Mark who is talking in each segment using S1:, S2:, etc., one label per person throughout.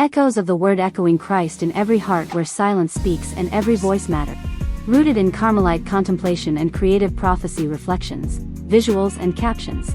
S1: Echoes of the word echoing Christ in every heart where silence speaks and every voice matter. Rooted in Carmelite contemplation and creative prophecy reflections, visuals and captions.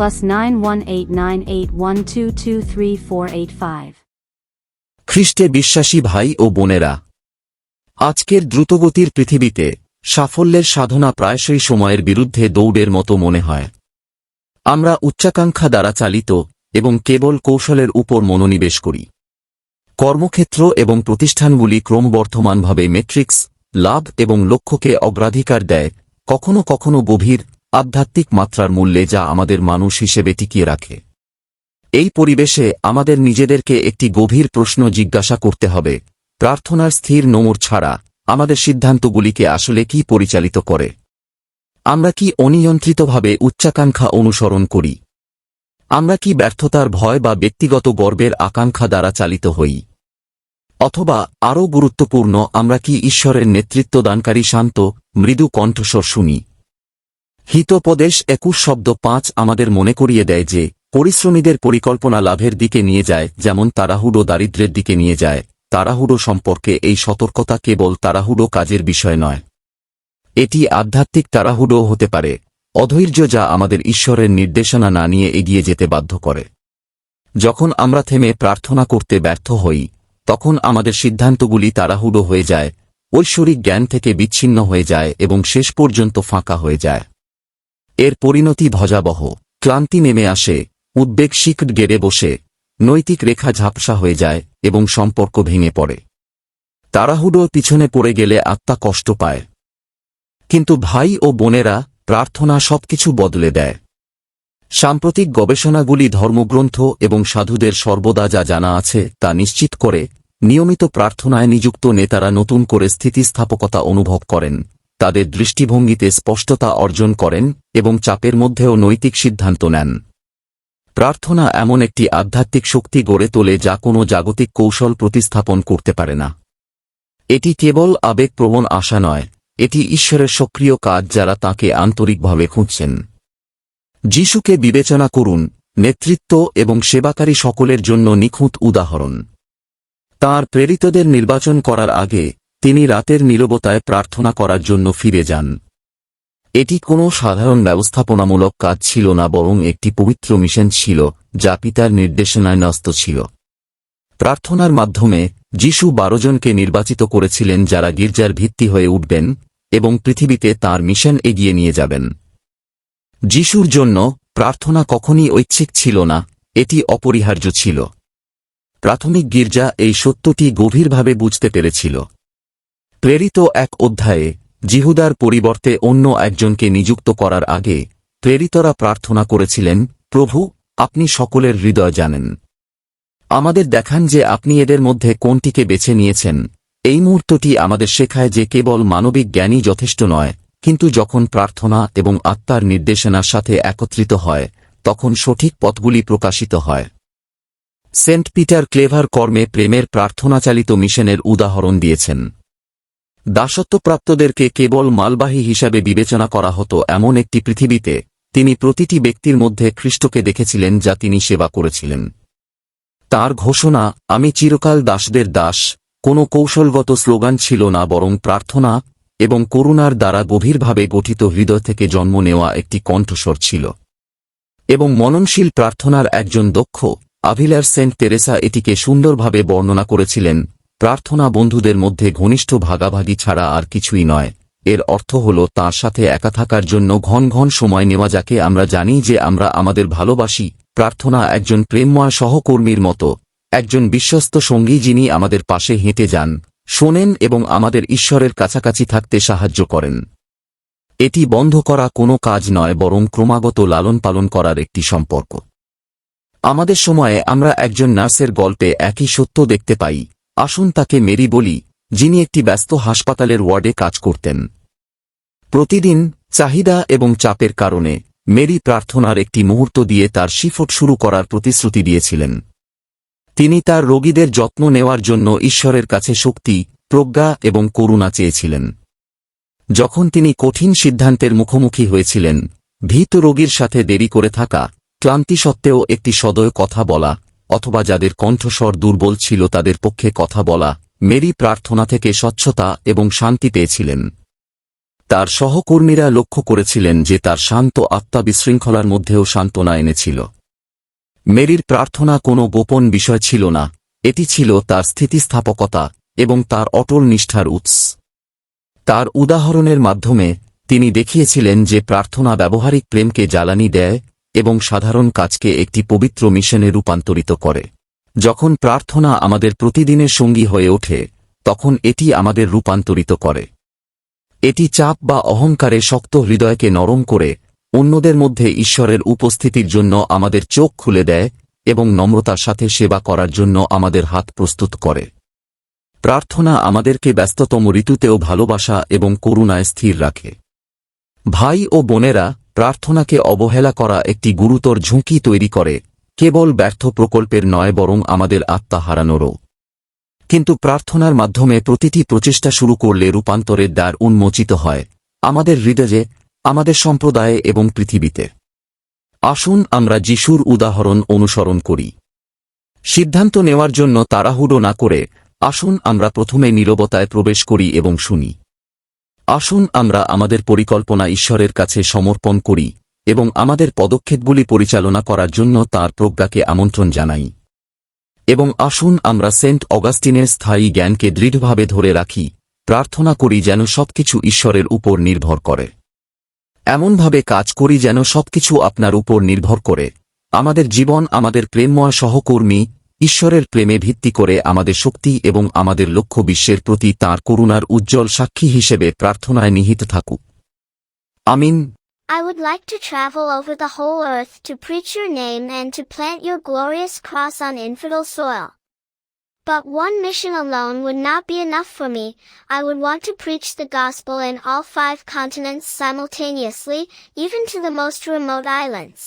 S1: plus 9189812238485.
S2: খ্রিস্টে বিশ্বাসী ভাই ও বোনেরা, আজকের দ্রুতগতির পৃথিবীতে সাফল্যের সাধনা প্রায়শই সময়ের বিরুদ্ধে দৌড়ের মতো মনে হয় আমরা উচ্চাকাঙ্ক্ষা দ্বারা চালিত এবং কেবল কৌশলের উপর মনোনিবেশ করি কর্মক্ষেত্র এবং প্রতিষ্ঠানগুলি ক্রমবর্ধমানভাবে মেট্রিক্স, লাভ এবং লক্ষ্যকে অগ্রাধিকার দেয়, কখনো কখনো গভীর আধ্যাত্মিক মাত্রার মূল্যে যা আমাদের মানুষ হিসেবে টিকিয়ে রাখে। এই পরিবেশে আমাদের নিজেদেরকে একটি গভীর প্রশ্ন জিজ্ঞাসা করতে হবে, প্রার্থনার স্থির নোমর ছাড়া আমাদের সিদ্ধান্তগুলিকে আসলে কি পরিচালিত করে? আমরা কি অনিয়ন্ত্রিতভাবে উচ্চাকাঙ্ক্ষা অনুসরণ করি? আমরা কি ব্যর্থতার ভয় বা ব্যক্তিগত গর্বের আকাঙ্ক্ষা দ্বারা চালিত হই? অথবা আরও গুরুত্বপূর্ণ, আমরা কি ঈশ্বরের নেতৃত্বদানকারী শান্ত, মৃদু কণ্ঠস্বর শুনি? হিতোপদেশ একুশ শব্দ পাঁচ আমাদের মনে করিয়ে দেয় যে, পরিশ্রমীদের পরিকল্পনা লাভের দিকে নিয়ে যায়, যেমন তারাহুডো দারিদ্র্যের দিকে নিয়ে যায়। তাড়াহুড়ো সম্পর্কে এই সতর্কতা কেবল তাড়াহুড়ো কাজের বিষয় নয়। এটি আধ্যাত্মিক তাড়াহুড়ো হতে পারে। অধৈর্য যা আমাদের ঈশ্বরের নির্দেশনা না নিয়ে এগিয়ে যেতে বাধ্য করে। যখন আমরা থেমে প্রার্থনা করতে ব্যর্থ হই, তখন আমাদের সিদ্ধান্তগুলি তারাহুডো হয়ে যায়, ঐশ্বরিক জ্ঞান থেকে বিচ্ছিন্ন হয়ে যায় এবং শেষ পর্যন্ত ফাঁকা হয়ে যায়। এর পরিণতি ভজাবহ। ক্লান্তি নেমে আসে, উদ্বেগ শিকট গেড়ে বসে, নৈতিক রেখা ঝাপসা হয়ে যায় এবং সম্পর্ক ভেঙে পড়ে। তাড়াহুড়ো পিছনে পড়ে গেলে আত্মা কষ্ট পায়। কিন্তু ভাই ও বোনেরা প্রার্থনা সবকিছু বদলে দেয়। সাম্প্রতিক গবেষণাগুলি ধর্মগ্রন্থ এবং সাধুদের সর্বদা যা জানা আছে তা নিশ্চিত করে, নিয়মিত প্রার্থনায় নিযুক্ত নেতারা নতুন করে স্থিতিস্থাপকতা অনুভব করেন। তাদের দৃষ্টিভঙ্গিতে স্পষ্টতা অর্জন করেন এবং চাপের মধ্যেও নৈতিক সিদ্ধান্ত নেন। প্রার্থনা এমন একটি আধ্যাত্মিক শক্তি গড়ে তোলে যা কোনো জাগতিক কৌশল প্রতিস্থাপন করতে পারে না। এটি কেবল আবেগপ্রবণ আশা নয়, এটি ঈশ্বরের সক্রিয় কাজ যারা তাকে আন্তরিকভাবে খুঁজছেন। যিশুকে বিবেচনা করুন, নেতৃত্ব এবং সেবাকারী সকলের জন্য নিখুঁত উদাহরণ। তার প্রেরিতদের নির্বাচন করার আগে তিনি রাতের নীরবতায় প্রার্থনা করার জন্য ফিরে যান। এটি কোনো সাধারণ ব্যবস্থাপনামূলক কাজ ছিল না, বরং একটি পবিত্র মিশন ছিল, যা পিতার নির্দেশনায় ন্যস্ত ছিল। প্রার্থনার মাধ্যমে যিশু বারোজনকে নির্বাচিত করেছিলেন যারা গির্জার ভিত্তি হয়ে উঠবেন এবং পৃথিবীতে তার মিশন এগিয়ে নিয়ে যাবেন। যিশুর জন্য প্রার্থনা কখনই ঐচ্ছিক ছিল না, এটি অপরিহার্য ছিল। প্রাথমিক গির্জা এই সত্যটি গভীরভাবে বুঝতে পেরেছিল। প্রেরিত এক অধ্যায়ে জিহুদার পরিবর্তে অন্য একজনকে নিযুক্ত করার আগে প্রেরিতরা প্রার্থনা করেছিলেন, প্রভু, আপনি সকলের হৃদয় জানেন। আমাদের দেখান যে আপনি এদের মধ্যে কোনটিকে বেছে নিয়েছেন। এই মুহূর্তটি আমাদের শেখায় যে কেবল মানবিক জ্ঞানই যথেষ্ট নয়, কিন্তু যখন প্রার্থনা এবং আত্মার নির্দেশনার সাথে একত্রিত হয়, তখন সঠিক পথগুলি প্রকাশিত হয়। সেন্ট পিটার ক্লেভার কর্মে প্রেমের প্রার্থনাচালিত মিশনের উদাহরণ দিয়েছেন। দাসত্বপ্রাপ্তদেরকে কেবল মালবাহী হিসাবে বিবেচনা করা হতো এমন একটি পৃথিবীতে, তিনি প্রতিটি ব্যক্তির মধ্যে খ্রিস্টকে দেখেছিলেন যা তিনি সেবা করেছিলেন। তার ঘোষণা, আমি চিরকাল দাসদের দাস কোনো কৌশলগত স্লোগান ছিল না, বরং প্রার্থনা এবং করুণার দ্বারা গভীরভাবে গঠিত হৃদয় থেকে জন্ম নেওয়া একটি কণ্ঠস্বর ছিল। এবং মননশীল প্রার্থনার একজন দক্ষ, আভিলার সেন্ট তেরেসা এটিকে সুন্দরভাবে বর্ণনা করেছিলেন প্রার্থনা বন্ধুদের মধ্যে ঘনিষ্ঠ ভাগাভাগি ছাড়া আর কিছুই নয়। এর অর্থ হল তার সাথে একা থাকার জন্য ঘন ঘন সময় নেওয়া যাকে আমরা জানি যে আমরা আমাদের ভালোবাসি। প্রার্থনা একজন প্রেমময় সহকর্মীর মতো। একজন বিশ্বস্ত সঙ্গী যিনি আমাদের পাশে হেঁটে যান, শোনেন এবং আমাদের ঈশ্বরের কাছাকাছি থাকতে সাহায্য করেন। এটি বন্ধ করা কোনো কাজ নয়, বরং ক্রমাগত লালন পালন করার একটি সম্পর্ক। আমাদের সময়ে আমরা একজন নার্সের গল্পে একই সত্য দেখতে পাই। আসুন তাকে মেরি বলি, যিনি একটি ব্যস্ত হাসপাতালের ওয়ার্ডে কাজ করতেন। প্রতিদিন চাহিদা এবং চাপের কারণে মেরি প্রার্থনার একটি মুহূর্ত দিয়ে তার শিফট শুরু করার প্রতিশ্রুতি দিয়েছিলেন। তিনি তার রোগীদের যত্ন নেওয়ার জন্য ঈশ্বরের কাছে শক্তি, প্রজ্ঞা এবং করুণা চেয়েছিলেন। যখন তিনি কঠিন সিদ্ধান্তের মুখোমুখি হয়েছিলেন, ভীত রোগীর সাথে দেরি করে থাকা, ক্লান্তি সত্ত্বেও একটি সদয় কথা বলা অথবা যাদের কণ্ঠস্বর দুর্বল ছিল তাদের পক্ষে কথা বলা, মেরি প্রার্থনা থেকে স্বচ্ছতা এবং শান্তি পেয়েছিলেন। তার সহকর্মীরা লক্ষ্য করেছিলেন যে তার শান্ত আত্মা বিশৃঙ্খলার মধ্যেও সান্ত্বনা এনেছিল। মেরির প্রার্থনা কোনো গোপন বিষয় ছিল না, এটি ছিল তার স্থিতিস্থাপকতা এবং তার অটল নিষ্ঠার উৎস। তার উদাহরণের মাধ্যমে তিনি দেখিয়েছিলেন যে প্রার্থনা ব্যবহারিক প্রেমকে জ্বালানি দেয় এবং সাধারণ কাজকে একটি পবিত্র মিশনে রূপান্তরিত করে। যখন প্রার্থনা আমাদের প্রতিদিনের সঙ্গী হয়ে ওঠে, তখন এটি আমাদের রূপান্তরিত করে। এটি চাপ বা অহংকারে শক্ত হৃদয়কে নরম করে, অন্যদের মধ্যে ঈশ্বরের উপস্থিতির জন্য আমাদের চোখ খুলে দেয় এবং নম্রতার সাথে সেবা করার জন্য আমাদের হাত প্রস্তুত করে। প্রার্থনা আমাদেরকে ব্যস্ততম ঋতুতেও ভালোবাসা এবং করুণায় স্থির রাখে। ভাই ও বোনেরা প্রার্থনাকে অবহেলা করা একটি গুরুতর ঝুঁকি তৈরি করে, কেবল ব্যর্থ প্রকল্পের নয় বরং আমাদের আত্মা হারানোরও। কিন্তু প্রার্থনার মাধ্যমে প্রতিটি প্রচেষ্টা শুরু করলে রূপান্তরের দ্বার উন্মোচিত হয়, আমাদের হৃদয়ে, আমাদের সম্প্রদায়ে এবং পৃথিবীতে। আসুন আমরা যিশুর উদাহরণ অনুসরণ করি। সিদ্ধান্ত নেওয়ার জন্য তাড়াহুড়ো না করে আসুন আমরা প্রথমে নীরবতায় প্রবেশ করি এবং শুনি। আসুন আমরা আমাদের পরিকল্পনা ঈশ্বরের কাছে সমর্পণ করি এবং আমাদের পদক্ষেপগুলি পরিচালনা করার জন্য তার প্রজ্ঞাকে আমন্ত্রণ জানাই। এবং আসুন আমরা সেন্ট অগাস্টিনের স্থায়ী জ্ঞানকে দৃঢ়ভাবে ধরে রাখি, প্রার্থনা করি যেন সবকিছু ঈশ্বরের উপর নির্ভর করে। এমনভাবে কাজ করি যেন সবকিছু আপনার উপর নির্ভর করে। আমাদের জীবন আমাদের প্রেমময় সহকর্মী ঈশ্বরের প্রেমে ভিত্তি করে আমাদের শক্তি এবং আমাদের লক্ষ্য বিশ্বের প্রতি তাঁর করুণার উজ্জ্বল সাক্ষী হিসেবে প্রার্থনায় নিহিত থাকুক আমিন
S3: I would like to travel over the whole earth to preach your name and to plant your glorious cross on infidel soil. But one mission alone would not be enough for me. I would want to preach the gospel in all five continents simultaneously, even to the most remote islands.